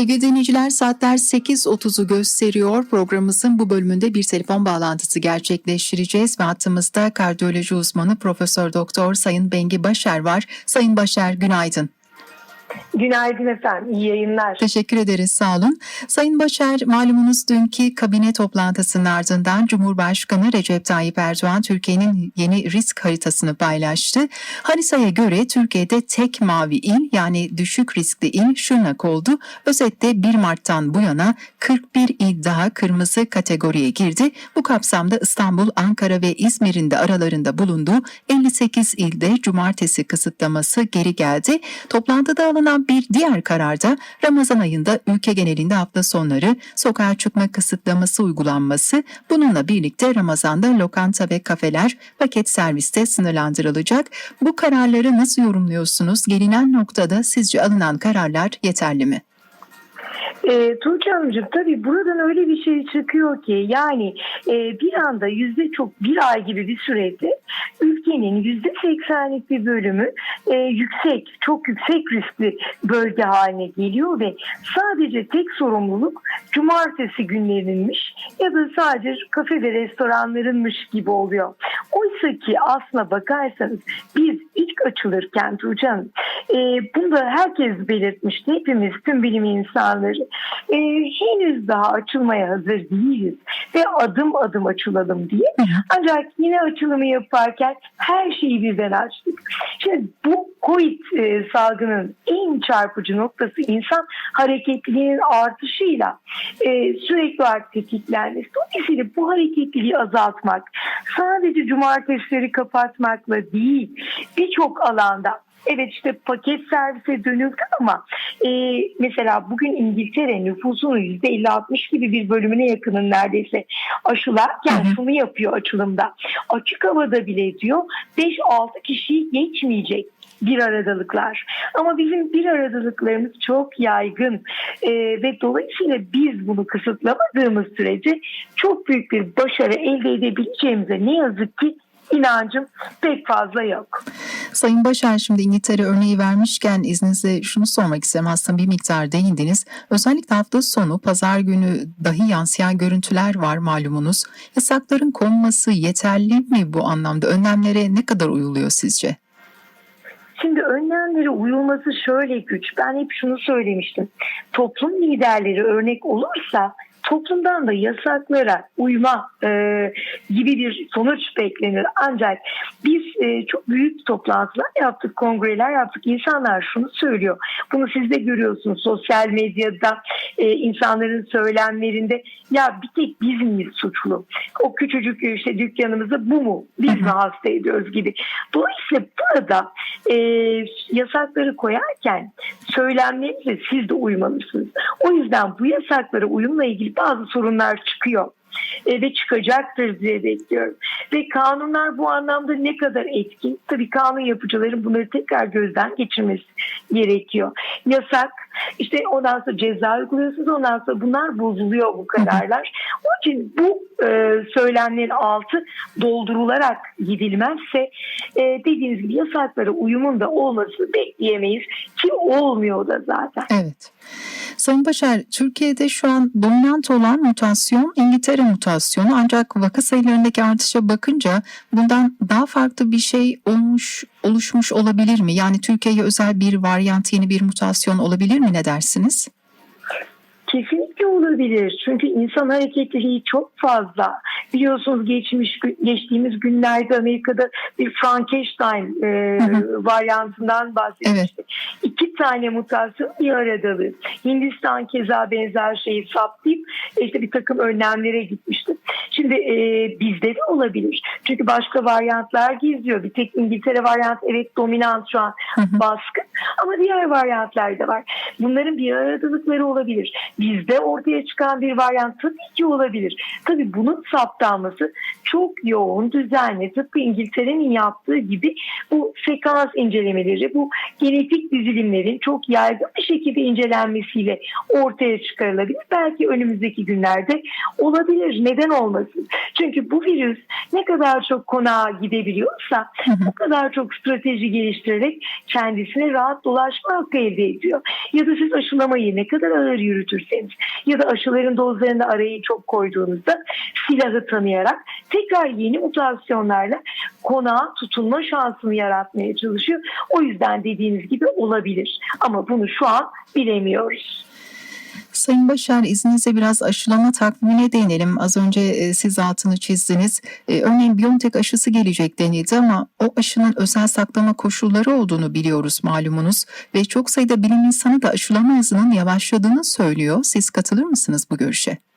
Sevgili dinleyiciler saatler 8.30'u gösteriyor. Programımızın bu bölümünde bir telefon bağlantısı gerçekleştireceğiz ve hattımızda kardiyoloji uzmanı Profesör Doktor Sayın Bengi Başer var. Sayın Başer günaydın. Günaydın efendim, iyi yayınlar. Teşekkür ederiz, sağ olun. Sayın Başer, malumunuz dünkü kabine toplantısının ardından Cumhurbaşkanı Recep Tayyip Erdoğan Türkiye'nin yeni risk haritasını paylaştı. Haritaya göre Türkiye'de tek mavi il yani düşük riskli il Şırnak oldu. Özetle 1 Mart'tan bu yana 41 il daha kırmızı kategoriye girdi. Bu kapsamda İstanbul, Ankara ve İzmir'in de aralarında bulunduğu 58 ilde cumartesi kısıtlaması geri geldi. Toplantıda alınan bir diğer kararda Ramazan ayında ülke genelinde hafta sonları sokağa çıkma kısıtlaması uygulanması, bununla birlikte Ramazan'da lokanta ve kafeler paket serviste sınırlandırılacak. Bu kararları nasıl yorumluyorsunuz? Gelinen noktada sizce alınan kararlar yeterli mi? E, Tuğçe Hanımcığım tabii buradan öyle bir şey çıkıyor ki yani e, bir anda yüzde çok bir ay gibi bir sürede ülkenin yüzde seksenlik bir bölümü e, yüksek, çok yüksek riskli bölge haline geliyor ve sadece tek sorumluluk cumartesi günlerinmiş ya da sadece kafe ve restoranlarınmış gibi oluyor. Oysa ki aslına bakarsanız biz ilk açılırken Tuğçe Hanım e, bunu da herkes belirtmişti. Hepimiz tüm bilim insanları e, henüz daha açılmaya hazır değiliz ve adım adım açılalım diye. Ancak yine açılımı yaparken her şeyi birden açtık. Şimdi bu Covid e, salgının en çarpıcı noktası insan hareketliliğinin artışıyla e, sürekli olarak tetiklenmesi. Dolayısıyla bu hareketliliği azaltmak sadece cumartesileri kapatmakla değil birçok alanda Evet işte paket servise dönüldü ama e, mesela bugün İngiltere nüfusunun %50-60 gibi bir bölümüne yakının neredeyse aşılarken şunu yapıyor açılımda. Açık havada bile diyor 5-6 kişiyi geçmeyecek bir aradalıklar. Ama bizim bir aradalıklarımız çok yaygın e, ve dolayısıyla biz bunu kısıtlamadığımız sürece çok büyük bir başarı elde edebileceğimize ne yazık ki inancım pek fazla yok. Sayın Başar şimdi İngiltere örneği vermişken izninizle şunu sormak isterim. Aslında bir miktar değindiniz. Özellikle hafta sonu pazar günü dahi yansıyan görüntüler var malumunuz. Yasakların konması yeterli mi bu anlamda? Önlemlere ne kadar uyuluyor sizce? Şimdi önlemlere uyulması şöyle güç. Ben hep şunu söylemiştim. Toplum liderleri örnek olursa toplumdan da yasaklara uyma e, gibi bir sonuç beklenir. Ancak biz e, çok büyük toplantılar yaptık, kongreler yaptık. İnsanlar şunu söylüyor. Bunu siz de görüyorsunuz sosyal medyada e, insanların söylemlerinde ya bir tek biz miyiz suçlu? O küçücük işte dükkanımızı bu mu? Biz mi hasta ediyoruz gibi. Dolayısıyla burada e, yasakları koyarken söylemlerinize siz de uymalısınız. O yüzden bu yasaklara uyumla ilgili bazı sorunlar çıkıyor e, ve çıkacaktır diye bekliyorum. Ve kanunlar bu anlamda ne kadar etkin? Tabii kanun yapıcıların bunları tekrar gözden geçirmesi gerekiyor. Yasak, işte ondan sonra ceza uyguluyorsunuz, ondan sonra bunlar bozuluyor bu kararlar. Onun için bu e, söylemlerin altı doldurularak gidilmezse e, dediğiniz gibi yasaklara uyumun da olmasını bekleyemeyiz ki olmuyor da zaten. Evet. Sayın Başar, Türkiye'de şu an dominant olan mutasyon İngiltere mutasyonu ancak vaka sayılarındaki artışa bakınca bundan daha farklı bir şey olmuş oluşmuş olabilir mi? Yani Türkiye'ye özel bir varyant, yeni bir mutasyon olabilir mi ne dersiniz? Kesinlikle olabilir. Çünkü insan hareketliliği çok fazla. Biliyorsunuz geçmiş geçtiğimiz günlerde Amerika'da bir Frankenstein e, varyantından bahsetmiştik. Evet. İki tane mutasyon bir aradalı. Hindistan keza benzer şeyi saptayıp işte bir takım önlemlere gitmişti. Şimdi e, bizde de olabilir. Çünkü başka varyantlar gizliyor. Bir tek İngiltere varyant evet dominant şu an baskın ama diğer varyantlar da var. Bunların bir aradalıkları olabilir bizde ortaya çıkan bir varyant tabii ki olabilir. Tabii bunun saptanması çok yoğun, düzenli, tıpkı İngiltere'nin yaptığı gibi bu sekans incelemeleri, bu genetik dizilimlerin çok yaygın bir şekilde incelenmesiyle ortaya çıkarılabilir. Belki önümüzdeki günlerde olabilir. Neden olmasın? Çünkü bu virüs ne kadar çok konağa gidebiliyorsa o kadar çok strateji geliştirerek kendisine rahat dolaşma hakkı elde ediyor. Ya da siz aşılamayı ne kadar ağır yürütürseniz ya da aşıların dozlarını arayı çok koyduğunuzda silahı tanıyarak tekrar yeni mutasyonlarla konağa tutunma şansını yaratmaya çalışıyor. O yüzden dediğiniz gibi olabilir. Ama bunu şu an bilemiyoruz. Sayın Başar izninizle biraz aşılama takvimine değinelim. Az önce e, siz altını çizdiniz. E, örneğin Biontech aşısı gelecek denildi ama o aşının özel saklama koşulları olduğunu biliyoruz malumunuz. Ve çok sayıda bilim insanı da aşılama hızının yavaşladığını söylüyor. Siz katılır mısınız bu görüşe?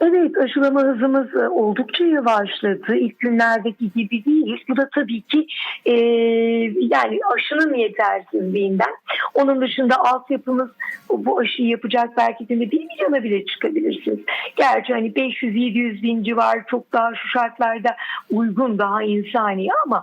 Evet aşılama hızımız e, oldukça yavaşladı. İlk günlerdeki gibi değiliz. Bu da tabii ki e, yani aşının yetersizliğinden. Onun dışında altyapımız bu aşıyı yapacak belki de 1 milyona bile çıkabilirsiniz. Gerçi hani 500-700 bin civar çok daha şu şartlarda uygun daha insani ama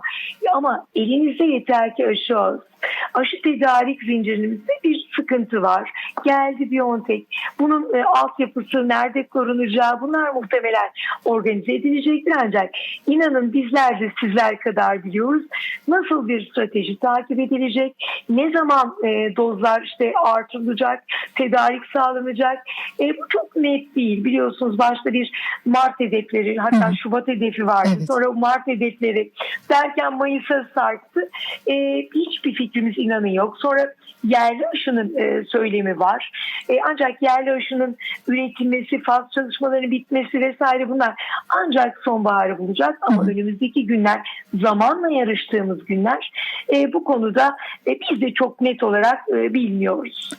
ama elinizde yeter ki aşı olsun. Aşı tedarik zincirimizde bir sıkıntı var. Geldi Biontech. Bunun e, altyapısı nerede korunacağı bunlar muhtemelen organize edilecektir ancak inanın bizler de sizler kadar biliyoruz. Nasıl bir strateji takip edilecek? Ne zaman e, dozlar işte artırılacak? Tedarik sağlanacak? E, bu çok net değil. Biliyorsunuz başta bir Mart hedefleri hatta Hı. Şubat hedefi vardı. Evet. Sonra Mart hedefleri derken Mayıs'a sarktı. E, hiçbir fikrimiz inanın yok. Sonra yerli aşının e, söylemi var. E, ancak yerli aşının üretilmesi, faz çalışmalarının bitmesi vesaire bunlar ancak sonbaharı bulacak. Ama hı. önümüzdeki günler zamanla yarıştığımız günler. E, bu konuda e, biz de çok net olarak e, bilmiyoruz.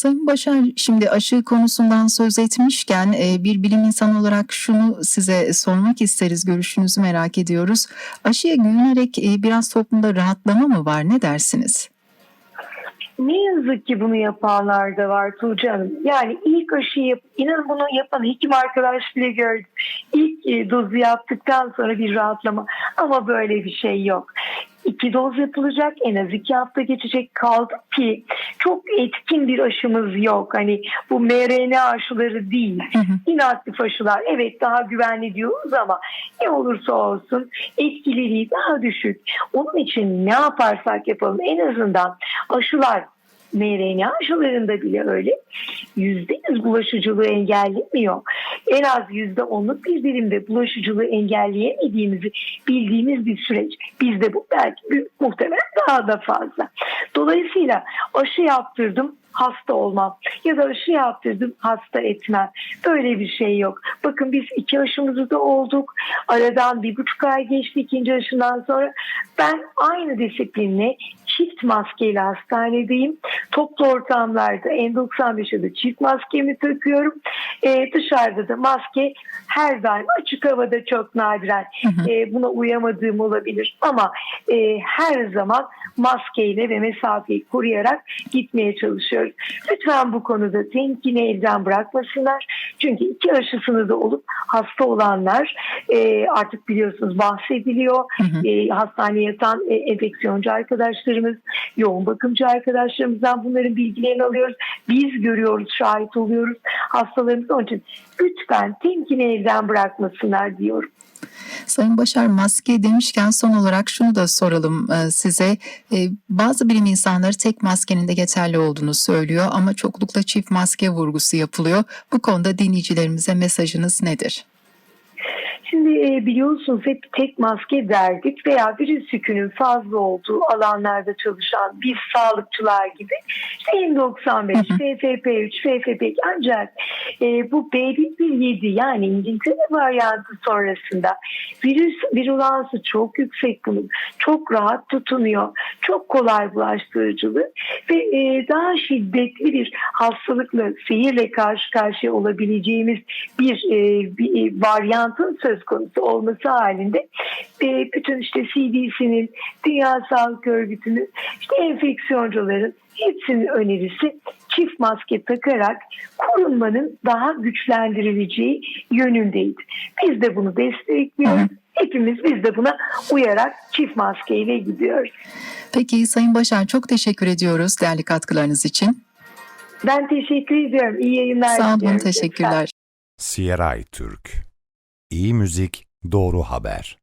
Sayın Başar şimdi aşı konusundan söz etmişken e, bir bilim insanı olarak şunu size sormak isteriz. Görüşünüzü merak ediyoruz. Aşıya güvenerek e, biraz toplumda rahatlama mı var? Ne dersiniz? Ne yazık ki bunu yapanlar da var Tuğçe Hanım. Yani ilk aşıyı yap, inanın bunu yapan hekim arkadaş bile gördüm. İlk e, dozu yaptıktan sonra bir rahatlama ama böyle bir şey yok. İki doz yapılacak en az iki hafta geçecek kaldı ki çok etkin bir aşımız yok. Hani bu mRNA aşıları değil. Hı hı. İnaktif aşılar evet daha güvenli diyoruz ama ne olursa olsun etkililiği daha düşük. Onun için ne yaparsak yapalım en azından aşılar mRNA aşılarında bile öyle. Yüzde yüz bulaşıcılığı engellemiyor. En az yüzde onluk bir dilimde bulaşıcılığı engelleyemediğimizi bildiğimiz bir süreç. Bizde bu belki muhtemelen daha da fazla. Dolayısıyla aşı yaptırdım hasta olmam ya da aşı yaptırdım hasta etmem. Böyle bir şey yok. Bakın biz iki aşımızı da olduk. Aradan bir buçuk ay geçti ikinci aşından sonra. Ben aynı disiplinle çift maskeyle hastanedeyim. Toplu ortamlarda N95'e de çift maskemi takıyorum. Ee, dışarıda da maske her daim açık havada çok nadiren e, buna uyamadığım olabilir. Ama e, her zaman maskeyle ve mesafeyi koruyarak gitmeye çalışıyoruz. Lütfen bu konuda temkini elden bırakmasınlar. Çünkü iki aşısını da olup hasta olanlar e, artık biliyorsunuz bahsediliyor. Hı hı. E, hastaneye yatan e, enfeksiyoncu arkadaşlarımız, yoğun bakımcı arkadaşlarımızdan bunların bilgilerini alıyoruz. Biz görüyoruz, şahit oluyoruz hastalarımız. Onun için lütfen temkini elden bırakmasınlar diyorum. Sayın Başar maske demişken son olarak şunu da soralım e, size. E, Bazı bilim insanları tek maskenin de yeterli olduğunu söylüyor ama çoklukla çift maske vurgusu yapılıyor. Bu konuda dinleyicilerimize mesajınız nedir? Şimdi e, biliyorsunuz hep tek maske derdik veya virüs yükünün fazla olduğu alanlarda çalışan biz sağlıkçılar gibi işte N95, Hı hı. FFP3, FFP2 ancak e, bu B117 yani İngiltere varyantı sonrasında virüs virülansı çok yüksek bunun. Çok rahat tutunuyor. Çok kolay bulaştırıcılığı ve e, daha şiddetli bir hastalıkla seyirle karşı karşıya olabileceğimiz bir, e, bir e, varyantın söz konusu olması halinde e, bütün işte CDC'nin, Dünya Sağlık Örgütü'nün, işte enfeksiyoncuların hepsinin önerisi çift maske takarak korunmanın daha güçlendirileceği yönündeydi. Biz de bunu destekliyoruz. Hepimiz biz de buna uyarak çift maskeyle gidiyoruz. Peki Sayın Başar çok teşekkür ediyoruz değerli katkılarınız için. Ben teşekkür ediyorum. İyi yayınlar Sağ olun teşekkürler. CRI Türk müzik, doğru haber.